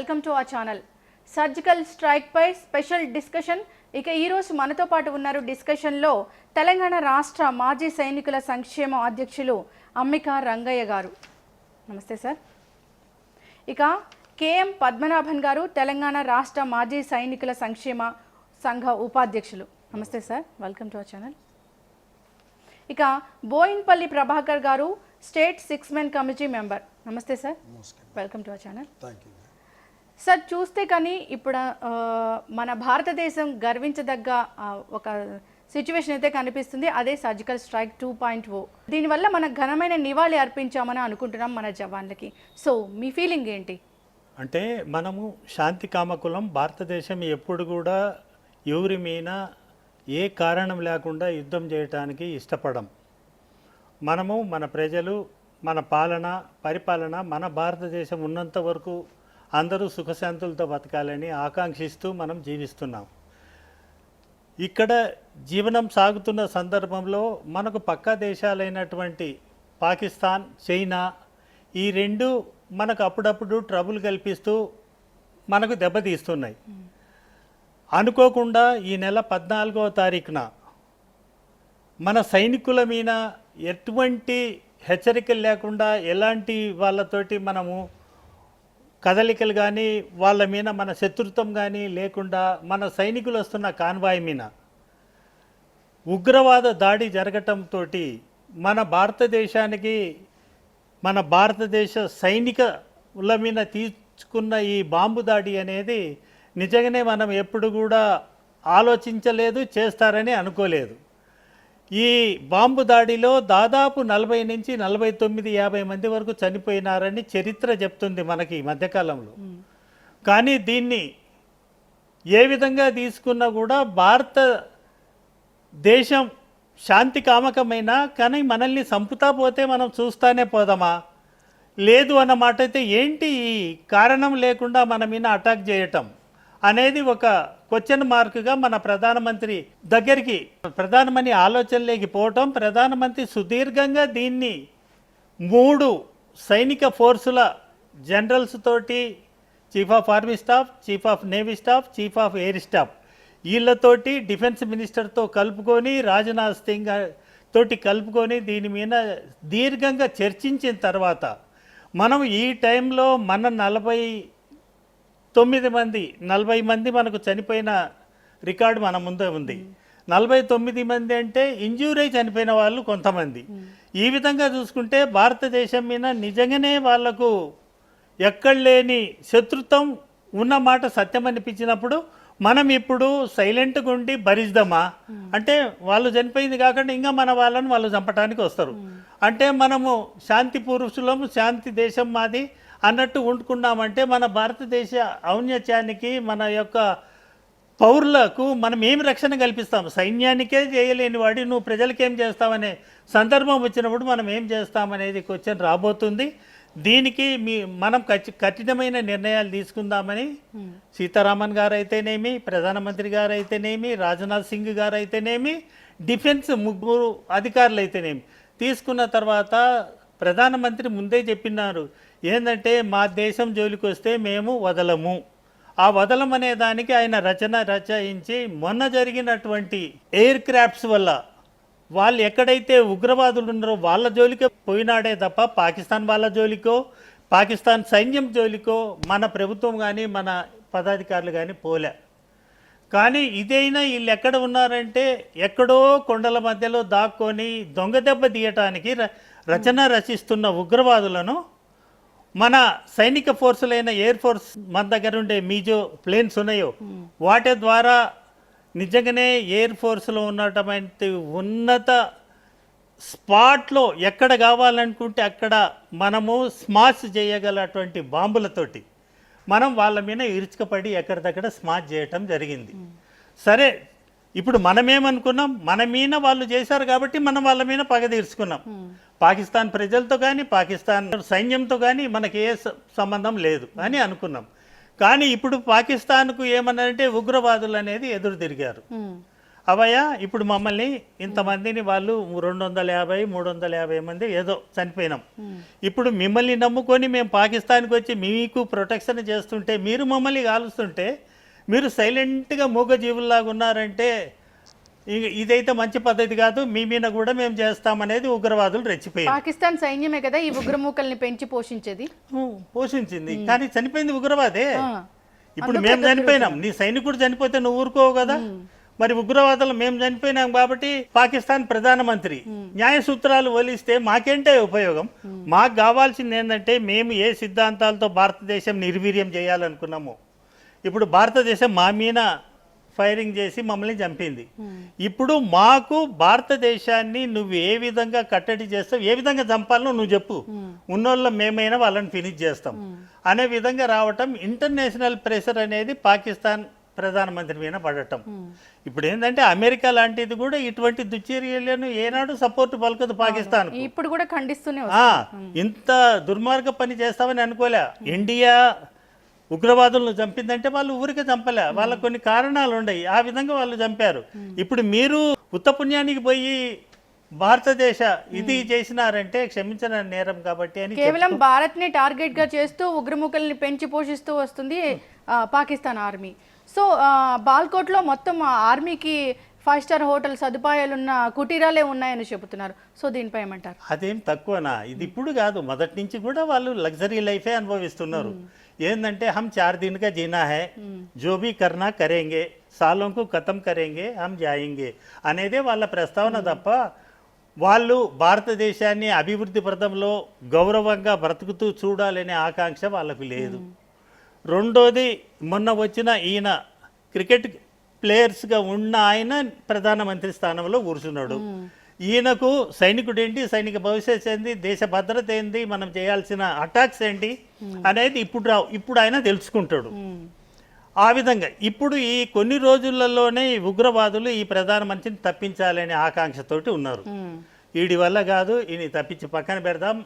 Welcome to our channel. Surgical strike pi special discussion. ఇక ఈరోజు మనతో పాటు ఉన్నారు డిస్కషన్లో తెలంగాణ రాష్ట్ర మాజీ సైనికుల సంక్షేమ అధ్యక్షులు అంబిక రంగయ్య గారు. నమస్తే సార్. ఇక కేఎం పద్మనాభన్ గారు తెలంగాణ రాష్ట్ర మాజీ సైనికుల సంక్షేమ సంఘ ఉపాధ్యక్షులు. నమస్తే sir. Welcome to our channel. ఇక బోయిన్పల్లి ప్రభాకర్ గారు state six men committee member. నమస్తే sir. Welcome to our channel. Thank you sir చూస్తే కానీ ఇప్పుడు మన భారతదేశం గర్వించదగ్గ ఒక సిచ్యువేషన్ అయితే కనిపిస్తుంది. అదే surgical strike two point O దీనివల్ల మన ఘనమైన నివాళి అర్పించామని అనుకుంటున్నాం మన జవాన్లకి. సో మీ ఫీలింగ్ ఏంటి? అంటే మనము శాంతి కామకులం భారతదేశం ఎప్పుడు కూడా ఎవరి మీద ఏ కారణం లేకుండా యుద్ధం చేయటానికి ఇష్టపడం. మనము మన ప్రజలు మన పాలన పరిపాలన మన భారతదేశం ఉన్నంత వరకు అందరూ సుఖశాంతులతో బతకాలని ఆకాంక్షిస్తూ మనం జీవిస్తున్నాం. ఇక్కడ జీవనం సాగుతున్న సందర్భంలో మనకు పక్క దేశాలైనటువంటి పాకిస్తాన్ చైనా ఈ రెండు మనకు అప్పుడప్పుడు ట్రబుల్ కల్పిస్తూ మనకు దెబ్బతీస్తున్నాయి. అనుకోకుండా ఈ నెల పద్నాలుగవ తారీఖున మన సైనికుల మీద ఎటువంటి హెచ్చరికలు లేకుండా ఎలాంటి వాళ్ళతోటి మనము కదలికలు కానీ వాళ్ళ మీద మన శత్రుత్వం కానీ లేకుండా మన సైనికులు వస్తున్న కాన్వాయ్ మీద. ఉగ్రవాద దాడి జరగటంతో మన భారతదేశానికి మన భారతదేశ సైనికుల మీద తీసుకున్న ఈ బాంబు దాడి అనేది నిజంగానే మనం ఎప్పుడు కూడా ఆలోచించలేదు చేస్తారని అనుకోలేదు. ఈ బాంబు దాడిలో దాదాపు నలభై నుంచి నలభై తొమ్మిది యాభై మంది వరకు చనిపోయినారని చరిత్ర చెప్తుంది మనకి ఈ మధ్యకాలంలో. కానీ దీన్ని ఏ విధంగా తీసుకున్నా కూడా భారత దేశం శాంతి కామకమైనా కానీ మనల్ని సంపుతా పోతే మనం చూస్తానే పోదామా? లేదు అన్న మాట అయితే ఏంటి ఈ కారణం లేకుండా మన మీద అటాక్ చేయటం అనేది ఒక క్వశ్చన్ మార్క్గా మన ప్రధానమంత్రి దగ్గరికి ప్రధానమంత్రి ఆలోచనలోకి పోవటం ప్రధానమంత్రి సుదీర్ఘంగా దీన్ని మూడు సైనిక ఫోర్సుల జనరల్స్ తోటి chief of army staff chief of navy staff chief of air staff వీళ్ళతోటి defence మినిస్టర్తో కలుపుకొని రాజ్నాథ్ సింగ్ తోటి కలుపుకొని దీని మీద దీర్ఘంగా చర్చించిన తర్వాత మనం ఈ టైంలో మన నలభై తొమ్మిది మంది నలభై మంది మనకు చనిపోయిన రికార్డు మన ముందే ఉంది. నలభై తొమ్మిది మంది అంటే ఇంజూరీ చనిపోయిన వాళ్ళు కొంతమంది. ఈ విధంగా చూసుకుంటే భారతదేశం మీద నిజంగానే వాళ్ళకు ఎక్కడ లేని శత్రుత్వం ఉన్న మాట సత్యం అనిపించినప్పుడు మనం ఇప్పుడు సైలెంట్గా ఉండి భరిద్దామా? అంటే వాళ్ళు చనిపోయింది కాకుండా ఇంకా మన వాళ్ళని వాళ్ళు చంపడానికి వస్తారు. అంటే మనము శాంతి పురుషులము శాంతి దేశం మాది అన్నట్టు ఉంటుకున్నామంటే మన భారతదేశ ఔన్నత్యానికి మన యొక్క పౌరులకు మనం ఏమి రక్షణ కల్పిస్తాం? సైన్యానికే చేయలేని వాడి నువ్వు ప్రజలకేం చేస్తావనే సందర్భం వచ్చినప్పుడు మనం ఏం చేస్తామనేది క్వశ్చన్ రాబోతుంది. దీనికి మీ మనం కఠినమైన నిర్ణయాలు తీసుకుందామని సీతారామన్ గారు అయితేనేమి ప్రధానమంత్రి గారు అయితేనేమి రాజ్నాథ్ సింగ్ గారు అయితేనేమి డిఫెన్స్ ముగ్గురు అధికారులు అయితేనేమి తీసుకున్న తర్వాత ప్రధానమంత్రి ముందే చెప్పినారు ఏంటంటే మా దేశం జోలికి వస్తే మేము వదలము. ఆ వదలం అనే దానికి ఆయన రచన రచయించి మొన్న జరిగినటువంటి ఎయిర్ క్రాఫ్ట్స్ వల్ల వాళ్ళు ఎక్కడైతే ఉగ్రవాదులు ఉన్నారో వాళ్ళ జోలికే పోయినాడే తప్ప పాకిస్తాన్ వాళ్ళ జోలికో పాకిస్తాన్ సైన్యం జోలికో మన ప్రభుత్వం కానీ మన పదాధికారులు కానీ పోలే. కానీ ఇదైనా వీళ్ళు ఎక్కడ ఉన్నారంటే ఎక్కడో కొండల మధ్యలో దాక్కొని దొంగ దెబ్బ తీయటానికి ర- రచన రచిస్తున్న ఉగ్రవాదులను మన సైనిక ఫోర్సులైన ఎయిర్ ఫోర్స్ మన దగ్గర ఉండే మీజో ప్లేన్స్ ఉన్నాయో వాటి ద్వారా నిజంగానే ఎయిర్ ఫోర్స్లో ఉన్నటువంటి ఉన్నత స్పాట్లో ఎక్కడ కావాలనుకుంటే అక్కడ మనము స్మాష్ చేయగలటువంటి బాంబులతోటి మనం వాళ్ళ మీద ఇరుచుకపడి ఎక్కడిదక్కడ స్మాష్ చేయటం జరిగింది. సరే ఇప్పుడు మనమేమనుకున్నాం? మన మీద వాళ్ళు చేశారు కాబట్టి మనం వాళ్ళ మీద పగ తీర్చుకున్నాం. పాకిస్తాన్ ప్రజలతో కానీ పాకిస్తాన్ సైన్యంతో కానీ మనకి ఏ సంబంధం లేదు అని అనుకున్నాం. కానీ ఇప్పుడు పాకిస్తాన్కు ఏమన్నారంటే ఉగ్రవాదులు అనేది ఎదురు తిరిగారు. మ్మ్. అవయ్యా ఇప్పుడు మమ్మల్ని ఇంతమందిని వాళ్ళు రెండు వందల యాభై మూడు వందల యాభై మంది ఏదో చనిపోయినాం. ఇప్పుడు మిమ్మల్ని నమ్ముకొని మేము పాకిస్తాన్కి వచ్చి మీకు ప్రొటెక్షన్ చేస్తుంటే మీరు మమ్మల్ని కాలుస్తుంటే మీరు సైలెంట్గా మూగజీవుల్లాగా ఉన్నారంటే ఇదైతే మంచి పద్ధతి కాదు మీ మీద కూడా మేము చేస్తామనేది ఉగ్రవాదులు రెచ్చిపోయారు. పాకిస్తాన్ సైన్యమే కదా ఈ ఉగ్రమూకల్ని పెంచి పోషించేది? పోషించింది. కానీ చనిపోయింది ఉగ్రవాదే. ఇప్పుడు మేము చనిపోయినాం. నీ సైనికుడు చనిపోతే నువ్వు ఊరుకోవు కదా? మరి ఉగ్రవాదులు మేము చనిపోయినాం కాబట్టి పాకిస్తాన్ ప్రధానమంత్రి. న్యాయ సూత్రాలు వలిస్తే మాకేంటే ఉపయోగం? మాకు కావాల్సింది ఏంటంటే మేము ఏ సిద్ధాంతాలతో భారతదేశం నిర్వీర్యం చేయాలనుకున్నామో. ఇప్పుడు భారతదేశం మా మీద ఫైరింగ్ చేసి మమ్మల్ని చంపింది. ఇప్పుడు మాకు భారతదేశాన్ని నువ్వు ఏ విధంగా కట్టడి చేస్తావు ఏ విధంగా చంపాలో నువ్వు చెప్పు. ఉన్నోళ్ళ మేమైనా వాళ్ళని ఫినిష్ చేస్తాం. అనే విధంగా రావటం ఇంటర్నేషనల్ ప్రెషర్ అనేది పాకిస్తాన్ ప్రధానమంత్రి మీద పడటం. ఇప్పుడు ఏంటంటే అమెరికా లాంటిది కూడా ఇటువంటి దుశ్చర్యలను ఏనాడు సపోర్ట్ పలకదు పాకిస్తాన్ ఇప్పుడు కూడా ఖండిస్తూనే ఇంత దుర్మార్గ పని చేస్తామని అనుకోలే. ఇండియా ఉగ్రవాదులను చంపిందంటే వాళ్ళు ఊరికే చంపలే. వాళ్ళకు కొన్ని కారణాలు ఉన్నాయి ఆ విధంగా వాళ్ళు చంపారు. ఇప్పుడు మీరు ఉత్తపుణ్యానికి పోయి భారతదేశ ఇది చేసినారంటే క్షమించిన నేరం కాబట్టి అని కేవలం భారత్ని టార్గెట్గా చేస్తూ ఉగ్రముఖల్ని పెంచి పోషిస్తూ వస్తుంది పాకిస్తాన్ ఆర్మీ. సో ఆ, బాల్కోట్లో మొత్తం ఆర్మీకి ఫైవ్ స్టార్ హోటల్ సదుపాయాలున్న కుటీరాలే ఉన్నాయని చెబుతున్నారు. సో దీనిపై ఏమంటారు? అదేం తక్కువనా? ఇది ఇప్పుడు కాదు. మొదటి నుంచి కూడా వాళ్ళు లగ్జరీ లైఫే అనుభవిస్తున్నారు. ఏంటంటే హమ్ చార్ దిన్ కా జీనా హై జో భీ కర్నా కరేంగే సాలోంకు ఖతం కరేంగే హమ్ జాయింగే అనేదే వాళ్ళ ప్రస్తావన తప్ప వాళ్ళు భారతదేశాన్ని అభివృద్ధి పథంలో గౌరవంగా బ్రతుకుతూ చూడాలనే ఆకాంక్ష వాళ్ళకు లేదు. రెండోది మొన్న వచ్చిన ఈయన క్రికెట్ ప్లేయర్స్గా ఉన్న ఆయన ప్రధానమంత్రి స్థానంలో కూర్చున్నాడు. ఈయనకు సైనికుడు ఏంటి సైనిక భవిష్యత్ ఏంటి దేశ భద్రత ఏంటి మనం చేయాల్సిన అటాక్స్ ఏంటి? అనేది ఇప్పుడు రా ఇప్పుడు ఆయన తెలుసుకుంటాడు. ఉమ్, ఆ విధంగా ఇప్పుడు ఈ కొన్ని రోజులలోనే ఈ ఉగ్రవాదులు ఈ ప్రధానమంత్రిని తప్పించాలనే ఆకాంక్షతోటి ఉన్నారు. వీడి వల్ల కాదు ఈయన తప్పించి పక్కన పెడదాం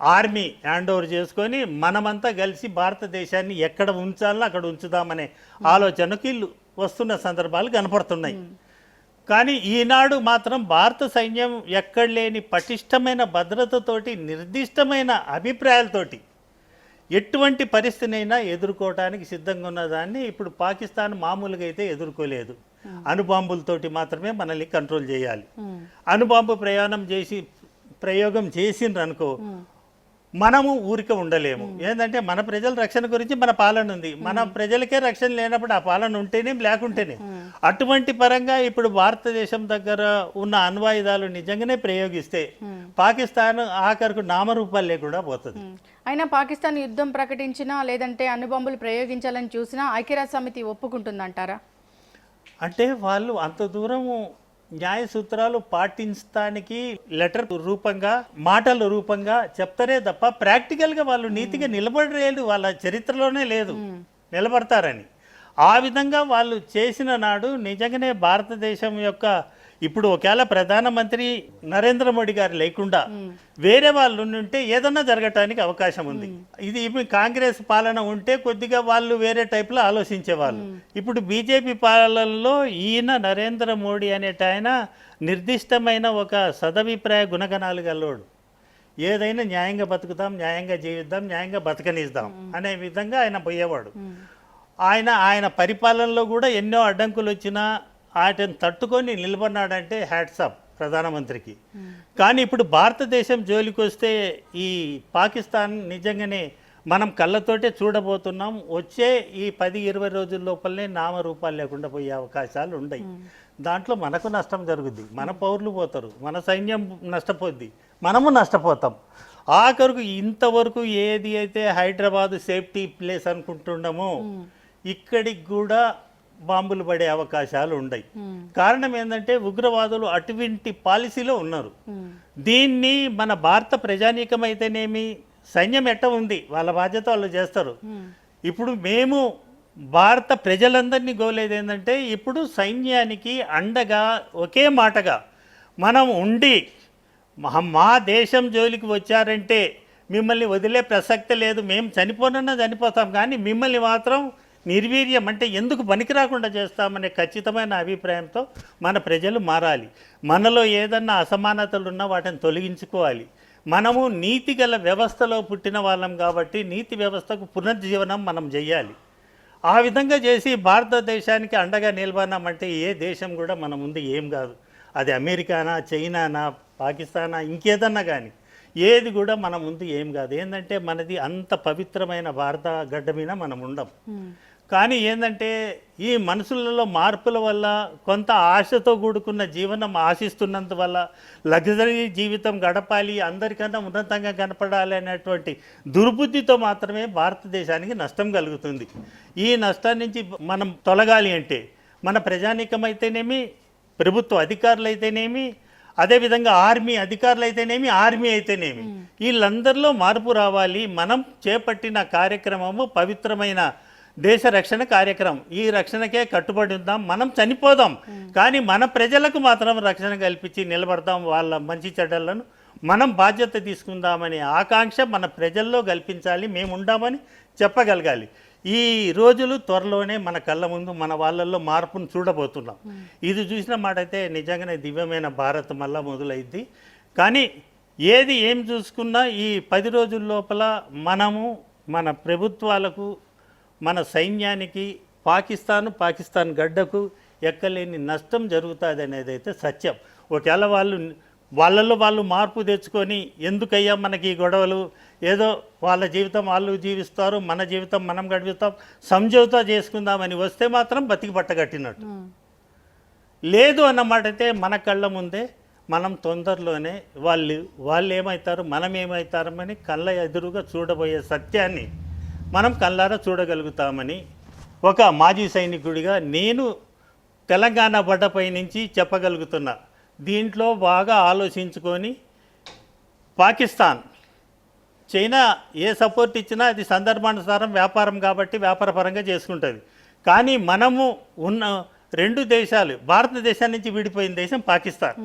ఆర్మీ హ్యాండ్ ఓవర్ చేసుకొని మనమంతా కలిసి భారతదేశాన్ని ఎక్కడ ఉంచాలో అక్కడ ఉంచుదామనే ఆలోచనకు వీళ్ళు వస్తున్న సందర్భాలు కనపడుతున్నాయి. కానీ ఈనాడు మాత్రం భారత సైన్యం ఎక్కడ లేని పటిష్టమైన భద్రతతోటి నిర్దిష్టమైన అభిప్రాయాలతోటి ఎటువంటి పరిస్థితినైనా ఎదుర్కోవడానికి సిద్ధంగా ఉన్నదాన్ని ఇప్పుడు పాకిస్తాన్ మామూలుగా అయితే ఎదుర్కోలేదు. అణుబాంబులతోటి మాత్రమే మనల్ని కంట్రోల్ చేయాలి. ఉమ్, అణుబాంబు ప్రయాణం చేసి ప్రయోగం చేసిండ్రు అనుకో మనము ఊరికే ఉండలేము. ఏంటంటే మన ప్రజల రక్షణ గురించి మన పాలన ఉంది. మన ప్రజలకే రక్షణ లేనప్పుడు ఆ పాలన ఉంటేనే లేకుంటేనే. అటువంటి పరంగా ఇప్పుడు భారతదేశం దగ్గర ఉన్న అణ్వాయుధాలు నిజంగానే ప్రయోగిస్తే పాకిస్తాన్ ఆఖరికి నామరూపాలు లేకుండా పోతుంది. అయినా పాకిస్తాన్ యుద్ధం ప్రకటించినా లేదంటే అణుబాంబులు ప్రయోగించాలని చూసినా ఐక్యరాజ్య సమితి ఒప్పుకుంటుందంటారా? అంటే వాళ్ళు అంత దూరము న్యాయ సూత్రాలు పాటించడానికి లెటర్ రూపంగా మాటల రూపంగా చెప్తారే తప్ప ప్రాక్టికల్గా వాళ్ళు నీతిగా నిలబడలేదు వాళ్ళ చరిత్రలోనే లేదు నిలబడతారని. ఆ విధంగా వాళ్ళు చేసిన నాడు నిజంగానే భారతదేశం యొక్క ఇప్పుడు ఒకవేళ ప్రధానమంత్రి నరేంద్ర మోడీ గారు లేకుండా వేరే వాళ్ళు ఉంటే ఏదన్నా జరగటానికి అవకాశం ఉంది. ఇది కాంగ్రెస్ పాలన ఉంటే కొద్దిగా వాళ్ళు వేరే టైప్లో ఆలోచించేవాళ్ళు. ఇప్పుడు బీజేపీ పాలనలో ఈయన నరేంద్ర మోడీ అనేట ఆయన నిర్దిష్టమైన ఒక సదభిప్రాయ గుణగణాలు గల్లోడు ఏదైనా న్యాయంగా బతుకుతాం న్యాయంగా జీవిద్దాం న్యాయంగా బతకనిద్దాం అనే విధంగా ఆయన పోయేవాడు. ఆయన ఆయన పరిపాలనలో కూడా ఎన్నో అడ్డంకులు వచ్చినా వాటిని తట్టుకొని నిలబడినాడంటే హ్యాట్సాప్ ప్రధానమంత్రికి. కానీ ఇప్పుడు భారతదేశం జోలికి వస్తే ఈ పాకిస్తాన్ నిజంగానే మనం కళ్ళతోటే చూడబోతున్నాం. వచ్చే ఈ పది ఇరవై రోజుల లోపలనే నామరూపాలు లేకుండా పోయే అవకాశాలు ఉన్నాయి దాంట్లో మనకు నష్టం జరుగుద్ది. మన పౌరులు పోతారు. మన సైన్యం నష్టపోద్ది. మనము నష్టపోతాం. ఆఖరుకు ఇంతవరకు ఏది అయితే హైదరాబాద్ సేఫ్టీ ప్లేస్ అనుకుంటున్నామో ఇక్కడికి కూడా బాంబులు పడే అవకాశాలు ఉన్నాయి కారణం ఏంటంటే ఉగ్రవాదులు అటువంటి పాలసీలో ఉన్నారు. దీన్ని మన భారత ప్రజానీకం అయితేనేమి సైన్యం ఎట్ట ఉంది? వాళ్ళ బాధ్యత వాళ్ళు చేస్తారు. ఇప్పుడు మేము భారత ప్రజలందరినీ గోలేది ఏంటంటే ఇప్పుడు సైన్యానికి అండగా ఒకే మాటగా మనం ఉండి మా దేశం జోలికి వచ్చారంటే మిమ్మల్ని వదిలే ప్రసక్తి లేదు. మేము చనిపోనన్నా చనిపోతాం. కానీ మిమ్మల్ని మాత్రం నిర్వీర్యం అంటే ఎందుకు పనికి రాకుండా చేస్తామనే ఖచ్చితమైన అభిప్రాయంతో మన ప్రజలు మారాలి. మనలో ఏదన్నా అసమానతలు ఉన్నా వాటిని తొలగించుకోవాలి. మనము నీతి గల వ్యవస్థలో పుట్టిన వాళ్ళం కాబట్టి నీతి వ్యవస్థకు పునర్జీవనం మనం చేయాలి ఆ విధంగా చేసి భారతదేశానికి అండగా నిలబడినామంటే ఏ దేశం కూడా మన ముందు ఏం కాదు. అది అమెరికానా చైనానా పాకిస్తానా ఇంకేదన్నా కానీ ఏది కూడా మన ముందు ఏం కాదు. ఏంటంటే మనది అంత పవిత్రమైన భారత గడ్డ మీద మనం ఉండం. కానీ ఏంటంటే ఈ మనుషులలో మార్పుల వల్ల కొంత ఆశతో కూడుకున్న జీవనం ఆశిస్తున్నంత వల్ల లగ్జరీ జీవితం గడపాలి అందరికన్నా ఉన్నతంగా కనపడాలి అనేటువంటి దుర్బుద్ధితో మాత్రమే భారతదేశానికి నష్టం కలుగుతుంది. ఈ నష్టం నుంచి మనం తొలగాలి అంటే మన ప్రజానీకం అయితేనేమి ప్రభుత్వ అధికారులు అయితేనేమి అదేవిధంగా ఆర్మీ అధికారులు అయితేనేమి ఆర్మీ అయితేనేమి. వీళ్ళందరిలో మార్పు రావాలి. మనం చేపట్టిన కార్యక్రమము పవిత్రమైన దేశ రక్షణ కార్యక్రమం. ఈ రక్షణకే కట్టుబడి ఉందాం మనం చనిపోదాం. కానీ మన ప్రజలకు మాత్రం రక్షణ కల్పించి నిలబడతాం వాళ్ళ మంచి చెడ్డలను మనం బాధ్యత తీసుకుందామనే ఆకాంక్ష మన ప్రజల్లో కల్పించాలి మేము ఉండామని చెప్పగలగాలి. ఈ రోజులు త్వరలోనే మన కళ్ళ ముందు మన వాళ్ళల్లో మార్పును చూడబోతున్నాం. ఇది చూసిన మాట అయితే నిజంగానే దివ్యమైన భారత్ మళ్ళా మొదలైద్ది. కానీ ఏది ఏం చూసుకున్నా ఈ పది రోజుల లోపల మనము మన ప్రభుత్వాలకు మన సైన్యానికి పాకిస్తాన్ పాకిస్తాన్ గడ్డకు ఎక్కలేని నష్టం జరుగుతుంది అనేది అయితే సత్యం. ఒకవేళ వాళ్ళు వాళ్ళల్లో వాళ్ళు మార్పు తెచ్చుకొని ఎందుకయ్యా మనకి ఈ గొడవలు? ఏదో వాళ్ళ జీవితం వాళ్ళు జీవిస్తారు మన జీవితం మనం గడిపిస్తాం సంజోతా చేసుకుందామని వస్తే మాత్రం బతికి పట్టగట్టినట్టు లేదు అన్నమాట అయితే మన కళ్ళ ముందే మనం తొందరలోనే వాళ్ళు వాళ్ళు ఏమవుతారు మనం ఏమవుతారని కళ్ళ ఎదురుగా చూడబోయే సత్యాన్ని మనం కళ్ళారా చూడగలుగుతామని ఒక మాజీ సైనికుడిగా నేను తెలంగాణ బడ్డపై నుంచి చెప్పగలుగుతున్నా. దీంట్లో బాగా ఆలోచించుకొని పాకిస్తాన్ చైనా ఏ సపోర్ట్ ఇచ్చినా అది సందర్భానుసారం వ్యాపారం కాబట్టి వ్యాపారపరంగా చేసుకుంటుంది. కానీ మనము ఉన్న రెండు దేశాలు భారతదేశం నుంచి విడిపోయిన దేశం పాకిస్తాన్.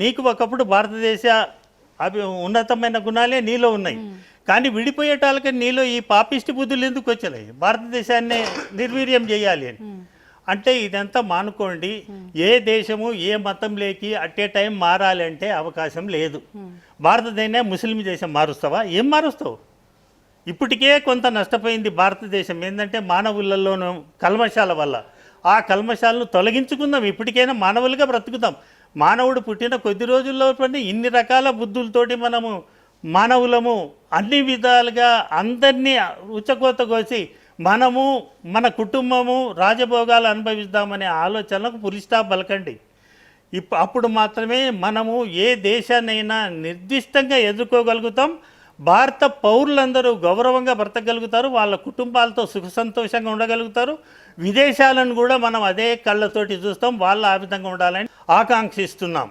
నీకు ఒకప్పుడు భారతదేశ అవి ఉన్నతమైన గుణాలే నీలో ఉన్నాయి. కానీ విడిపోయేటాలకి నీలో ఈ పాపిష్టి బుద్ధులు ఎందుకు వచ్చినాయి భారతదేశాన్ని నిర్వీర్యం చేయాలి అని. అంటే ఇదంతా మానుకోండి. ఏ దేశము ఏ మతం లేకి అట్టే టైం మారాలి అంటే అవకాశం లేదు. భారతదేశం ముస్లిం దేశం మారుస్తావా? ఏం మారుస్తావు? ఇప్పటికే కొంత నష్టపోయింది భారతదేశం. ఏంటంటే మానవులలోనూ కల్మషాల వల్ల. ఆ కల్మషాలను తొలగించుకుందాం. ఇప్పటికైనా మానవులుగా బ్రతుకుదాం. మానవుడు పుట్టిన కొద్ది రోజుల్లో ఇన్ని రకాల బుద్ధులతోటి మనము మానవులము అన్ని విధాలుగా అందరినీ ఉచ్చకోత కోసి మనము మన కుటుంబము రాజభోగాలు అనుభవిద్దామనే ఆలోచనలకు పురిష్టా పలకండి. ఇప్ అప్పుడు మాత్రమే మనము ఏ దేశాన్నైనా నిర్దిష్టంగా ఎదుర్కోగలుగుతాం. భారత పౌరులందరూ గౌరవంగా బ్రతకగలుగుతారు. వాళ్ళ కుటుంబాలతో సుఖ సంతోషంగా ఉండగలుగుతారు. విదేశాలను కూడా మనం అదే కళ్ళతోటి చూస్తాం వాళ్ళు ఆ విధంగా ఉండాలని ఆకాంక్షిస్తున్నాం.